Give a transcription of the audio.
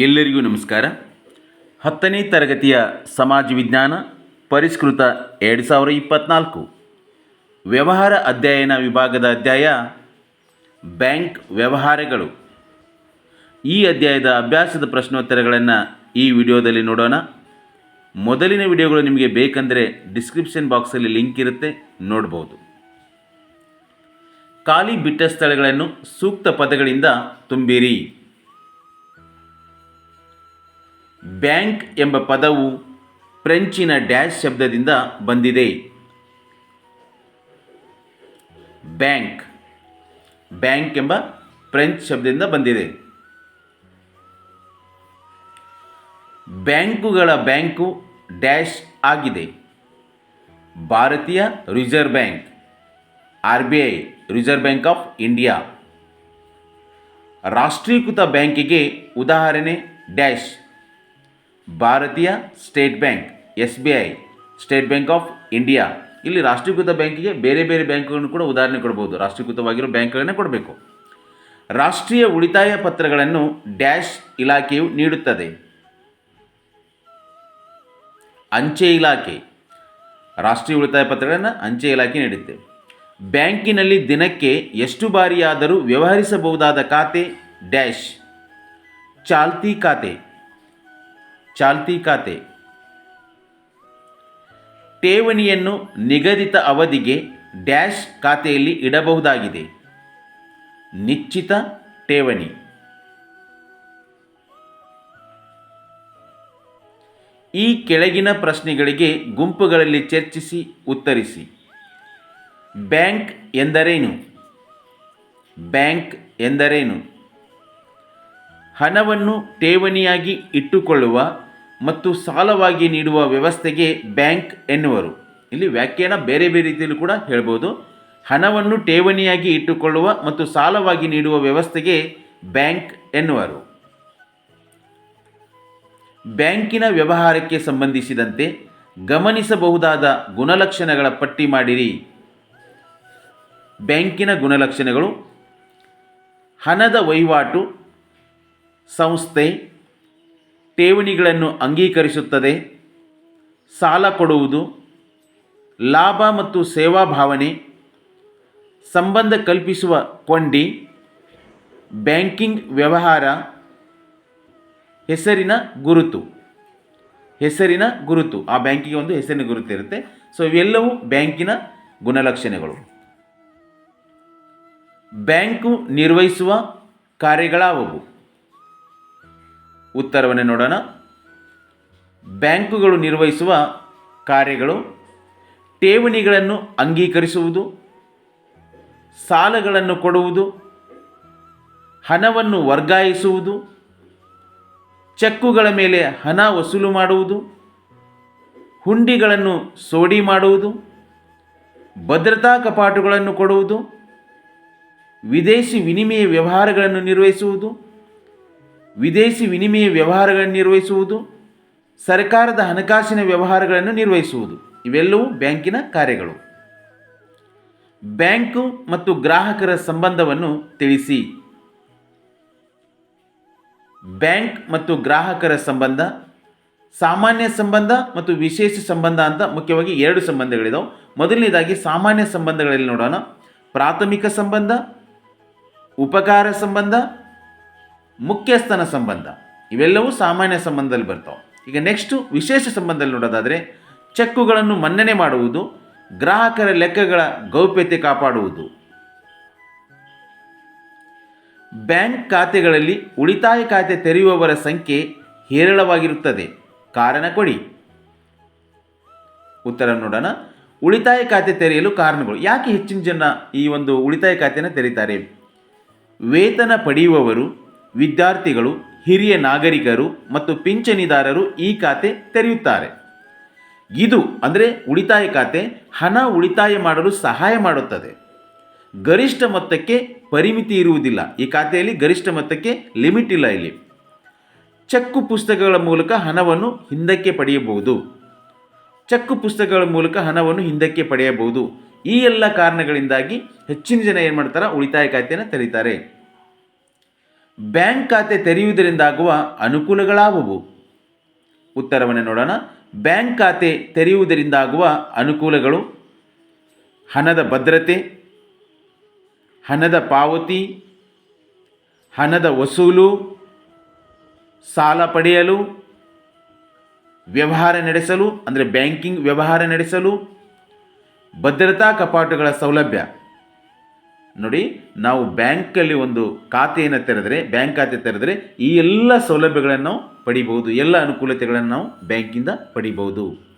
ಎಲ್ಲರಿಗೂ ನಮಸ್ಕಾರ. ಹತ್ತನೇ ತರಗತಿಯ ಸಮಾಜ ವಿಜ್ಞಾನ ಪರಿಷ್ಕೃತ ಎರಡು ಸಾವಿರ ಇಪ್ಪತ್ತ್ನಾಲ್ಕು ವ್ಯವಹಾರ ಅಧ್ಯಯನ ವಿಭಾಗದ ಅಧ್ಯಾಯ, ಬ್ಯಾಂಕ್ ವ್ಯವಹಾರಗಳು. ಈ ಅಧ್ಯಾಯದ ಅಭ್ಯಾಸದ ಪ್ರಶ್ನೋತ್ತರಗಳನ್ನು ಈ ವಿಡಿಯೋದಲ್ಲಿ ನೋಡೋಣ. ಮೊದಲಿನ ವಿಡಿಯೋಗಳು ನಿಮಗೆ ಬೇಕಂದರೆ ಡಿಸ್ಕ್ರಿಪ್ಷನ್ ಬಾಕ್ಸಲ್ಲಿ ಲಿಂಕ್ ಇರುತ್ತೆ, ನೋಡ್ಬೋದು. ಖಾಲಿ ಬಿಟ್ಟ ಸ್ಥಳಗಳನ್ನು ಸೂಕ್ತ ಪದಗಳಿಂದ ತುಂಬಿರಿ. ಬ್ಯಾಂಕ್ ಎಂಬ ಪದವು ಫ್ರೆಂಚಿನ ಡ್ಯಾಶ್ ಶಬ್ದದಿಂದ ಬಂದಿದೆ. ಬ್ಯಾಂಕ್. ಬ್ಯಾಂಕ್ ಎಂಬ ಫ್ರೆಂಚ್ ಶಬ್ದದಿಂದ ಬಂದಿದೆ. ಬ್ಯಾಂಕುಗಳ ಬ್ಯಾಂಕು ಡ್ಯಾಶ್ ಆಗಿದೆ. ಭಾರತೀಯ reserve bank R B I reserve bank of India. ರಾಷ್ಟ್ರೀಕೃತ ಬ್ಯಾಂಕಿಗೆ ಉದಾಹರಣೆ ಡ್ಯಾಶ್. ಭಾರತೀಯ state bank, S B I, state bank of India. ಇಲ್ಲಿ ರಾಷ್ಟ್ರೀಕೃತ ಬ್ಯಾಂಕಿಗೆ ಬೇರೆ ಬೇರೆ ಬ್ಯಾಂಕ್ಗಳನ್ನು ಕೂಡ ಉದಾಹರಣೆ ಕೊಡಬಹುದು ರಾಷ್ಟ್ರೀಕೃತವಾಗಿರೋ ಬ್ಯಾಂಕ್ಗಳನ್ನೇ ಕೊಡಬೇಕು. ರಾಷ್ಟ್ರೀಯ ಉಳಿತಾಯ ಪತ್ರಗಳನ್ನು ಡ್ಯಾಶ್ ಇಲಾಖೆಯು ನೀಡುತ್ತದೆ. ಅಂಚೆ ಇಲಾಖೆ. ರಾಷ್ಟ್ರೀಯ ಉಳಿತಾಯ ಪತ್ರಗಳನ್ನು ಅಂಚೆ ಇಲಾಖೆ ನೀಡುತ್ತೆ. ಬ್ಯಾಂಕಿನಲ್ಲಿ ದಿನಕ್ಕೆ ಎಷ್ಟು ಬಾರಿಯಾದರೂ ವ್ಯವಹರಿಸಬಹುದಾದ ಖಾತೆ ಡ್ಯಾಶ್. ಚಾಲ್ತಿ ಖಾತೆ. ಚಾಲ್ತಿ ಖಾತೆ. ಠೇವಣಿಯನ್ನು ನಿಗದಿತ ಅವಧಿಗೆ ಡ್ಯಾಶ್ ಖಾತೆಯಲ್ಲಿ ಇಡಬಹುದಾಗಿದೆ. ನಿಶ್ಚಿತ ಠೇವಣಿ. ಈ ಕೆಳಗಿನ ಪ್ರಶ್ನೆಗಳಿಗೆ ಗುಂಪುಗಳಲ್ಲಿ ಚರ್ಚಿಸಿ, ಉತ್ತರಿಸಿ. ಬ್ಯಾಂಕ್ ಎಂದರೇನು? ಬ್ಯಾಂಕ್ ಎಂದರೇನು? ಹಣವನ್ನು ಠೇವಣಿಯಾಗಿ ಇಟ್ಟುಕೊಳ್ಳುವ ಮತ್ತು ಸಾಲವಾಗಿ ನೀಡುವ ವ್ಯವಸ್ಥೆಗೆ ಬ್ಯಾಂಕ್ ಎನ್ನುವರು. ಇಲ್ಲಿ ವ್ಯಾಖ್ಯಾನ ಬೇರೆ ಬೇರೆ ರೀತಿಯಲ್ಲಿ ಕೂಡ ಹೇಳ್ಬೋದು. ಹಣವನ್ನು ಠೇವಣಿಯಾಗಿ ಇಟ್ಟುಕೊಳ್ಳುವ ಮತ್ತು ಸಾಲವಾಗಿ ನೀಡುವ ವ್ಯವಸ್ಥೆಗೆ ಬ್ಯಾಂಕ್ ಎನ್ನುವರು. ಬ್ಯಾಂಕಿನ ವ್ಯವಹಾರಕ್ಕೆ ಸಂಬಂಧಿಸಿದಂತೆ ಗಮನಿಸಬಹುದಾದ ಗುಣಲಕ್ಷಣಗಳ ಪಟ್ಟಿ ಮಾಡಿರಿ. ಬ್ಯಾಂಕಿನ ಗುಣಲಕ್ಷಣಗಳು, ಹಣದ ವಹಿವಾಟು, ಸಂಸ್ಥೆ ಠೇವಣಿಗಳನ್ನು ಅಂಗೀಕರಿಸುತ್ತದೆ. ಸಾಲ ಕೊಡುವುದು, ಲಾಭ ಮತ್ತು ಸೇವಾ ಭಾವನೆ, ಸಂಬಂಧ ಕಲ್ಪಿಸುವ ಕೊಂಡಿ, ಬ್ಯಾಂಕಿಂಗ್ ವ್ಯವಹಾರ, ಹೆಸರಿನ ಗುರುತು ಹೆಸರಿನ ಗುರುತು. ಆ ಬ್ಯಾಂಕಿಗೆ ಒಂದು ಹೆಸರಿನ ಗುರುತು ಇರುತ್ತೆ. ಸೊ ಇವೆಲ್ಲವೂ ಬ್ಯಾಂಕಿನ ಗುಣಲಕ್ಷಣಗಳು. ಬ್ಯಾಂಕು ನಿರ್ವಹಿಸುವ ಕಾರ್ಯಗಳಾವವು. ಉತ್ತರವನ್ನು ನೋಡೋಣ. ಬ್ಯಾಂಕುಗಳು ನಿರ್ವಹಿಸುವ ಕಾರ್ಯಗಳು ಠೇವಣಿಗಳನ್ನು ಅಂಗೀಕರಿಸುವುದು, ಸಾಲಗಳನ್ನು ಕೊಡುವುದು, ಹಣವನ್ನು ವರ್ಗಾಯಿಸುವುದು, ಚೆಕ್ಕುಗಳ ಮೇಲೆ ಹಣ ವಸೂಲು ಮಾಡುವುದು, ಹುಂಡಿಗಳನ್ನು ಸೋಡಿ ಮಾಡುವುದು, ಭದ್ರತಾ ಕಪಾಟುಗಳನ್ನು ಕೊಡುವುದು, ವಿದೇಶಿ ವಿನಿಮಯ ವ್ಯವಹಾರಗಳನ್ನು ನಿರ್ವಹಿಸುವುದು ವಿದೇಶಿ ವಿನಿಮಯ ವ್ಯವಹಾರಗಳನ್ನು ನಿರ್ವಹಿಸುವುದು, ಸರ್ಕಾರದ ಹಣಕಾಸಿನ ವ್ಯವಹಾರಗಳನ್ನು ನಿರ್ವಹಿಸುವುದು. ಇವೆಲ್ಲವೂ ಬ್ಯಾಂಕಿನ ಕಾರ್ಯಗಳು. ಬ್ಯಾಂಕು ಮತ್ತು ಗ್ರಾಹಕರ ಸಂಬಂಧವನ್ನು ತಿಳಿಸಿ. ಬ್ಯಾಂಕ್ ಮತ್ತು ಗ್ರಾಹಕರ ಸಂಬಂಧ, ಸಾಮಾನ್ಯ ಸಂಬಂಧ ಮತ್ತು ವಿಶೇಷ ಸಂಬಂಧ ಅಂತ ಮುಖ್ಯವಾಗಿ ಎರಡು ಸಂಬಂಧಗಳಿದಾವೆ. ಮೊದಲನೇದಾಗಿ ಸಾಮಾನ್ಯ ಸಂಬಂಧಗಳಲ್ಲಿ ನೋಡೋಣ. ಪ್ರಾಥಮಿಕ ಸಂಬಂಧ, ಉಪಕಾರ ಸಂಬಂಧ ಮುಖ್ಯಸ್ಥನ ಸಂಬಂಧ. ಇವೆಲ್ಲವೂ ಸಾಮಾನ್ಯ ಸಂಬಂಧದಲ್ಲಿ ಬರ್ತಾವೆ. ಈಗ ನೆಕ್ಸ್ಟು ವಿಶೇಷ ಸಂಬಂಧದಲ್ಲಿ ನೋಡೋದಾದರೆ, ಚೆಕ್ಕುಗಳನ್ನು ಮನ್ನಣೆ ಮಾಡುವುದು, ಗ್ರಾಹಕರ ಲೆಕ್ಕಗಳ ಗೌಪ್ಯತೆ ಕಾಪಾಡುವುದು. ಬ್ಯಾಂಕ್ ಖಾತೆಗಳಲ್ಲಿ ಉಳಿತಾಯ ಖಾತೆ ತೆರೆಯುವವರ ಸಂಖ್ಯೆ ಹೇರಳವಾಗಿರುತ್ತದೆ. ಕಾರಣ ಕೊಡಿ. ಉತ್ತರ ನೋಡೋಣ. ಉಳಿತಾಯ ಖಾತೆ ತೆರೆಯಲು ಕಾರಣಗಳು. ಯಾಕೆ ಹೆಚ್ಚಿನ ಜನ ಈ ಒಂದು ಉಳಿತಾಯ ಖಾತೆಯನ್ನು ತೆರೀತಾರೆ? ವೇತನ ಪಡೆಯುವವರು ವಿದ್ಯಾರ್ಥಿಗಳು, ಹಿರಿಯ ನಾಗರಿಕರು ಮತ್ತು ಪಿಂಚಣಿದಾರರು ಈ ಖಾತೆ ತೆರೆಯುತ್ತಾರೆ. ಇದು ಅಂದರೆ ಉಳಿತಾಯ ಖಾತೆ ಹಣ ಉಳಿತಾಯ ಮಾಡಲು ಸಹಾಯ ಮಾಡುತ್ತದೆ. ಗರಿಷ್ಠ ಮೊತ್ತಕ್ಕೆ ಪರಿಮಿತಿ ಇರುವುದಿಲ್ಲ. ಈ ಖಾತೆಯಲ್ಲಿ ಗರಿಷ್ಠ ಮೊತ್ತಕ್ಕೆ ಲಿಮಿಟ್ ಇಲ್ಲ ಇಲ್ಲಿ. ಚೆಕ್ಕು ಪುಸ್ತಕಗಳ ಮೂಲಕ ಹಣವನ್ನು ಹಿಂದಕ್ಕೆ ಪಡೆಯಬಹುದು. ಚೆಕ್ಕು ಪುಸ್ತಕಗಳ ಮೂಲಕ ಹಣವನ್ನು ಹಿಂದಕ್ಕೆ ಪಡೆಯಬಹುದು. ಈ ಎಲ್ಲ ಕಾರಣಗಳಿಂದಾಗಿ ಹೆಚ್ಚಿನ ಜನ ಏನು ಮಾಡ್ತಾರೆ? ಉಳಿತಾಯ ಖಾತೆಯನ್ನು ತೆರೀತಾರೆ. ಬ್ಯಾಂಕ್ ಖಾತೆ ತೆರೆಯುವುದರಿಂದಾಗುವ ಅನುಕೂಲಗಳಾವುವು? ಉತ್ತರವನ್ನು ನೋಡೋಣ. ಬ್ಯಾಂಕ್ ಖಾತೆ ತೆರೆಯುವುದರಿಂದಾಗುವ ಅನುಕೂಲಗಳು? ಹಣದ ಭದ್ರತೆ, ಹಣದ ಪಾವತಿ, ಹಣದ ವಸೂಲು, ಸಾಲ ಪಡೆಯಲು, ವ್ಯವಹಾರ ನಡೆಸಲು, ಅಂದರೆ ಬ್ಯಾಂಕಿಂಗ್ ವ್ಯವಹಾರ ನಡೆಸಲು, ಭದ್ರತಾ ಕಪಾಟುಗಳ ಸೌಲಭ್ಯ. ನೋಡಿ, ನಾವು ಬ್ಯಾಂಕಲ್ಲಿ ಒಂದು ಖಾತೆಯನ್ನು ತೆರೆದರೆ, ಬ್ಯಾಂಕ್ ಖಾತೆ ತೆರೆದರೆ ಈ ಎಲ್ಲ ಸೌಲಭ್ಯಗಳನ್ನು ಪಡಿಬೋದು ಎಲ್ಲ ಅನುಕೂಲತೆಗಳನ್ನು ನಾವು ಬ್ಯಾಂಕಿಂದ ಪಡಿಬಹುದು.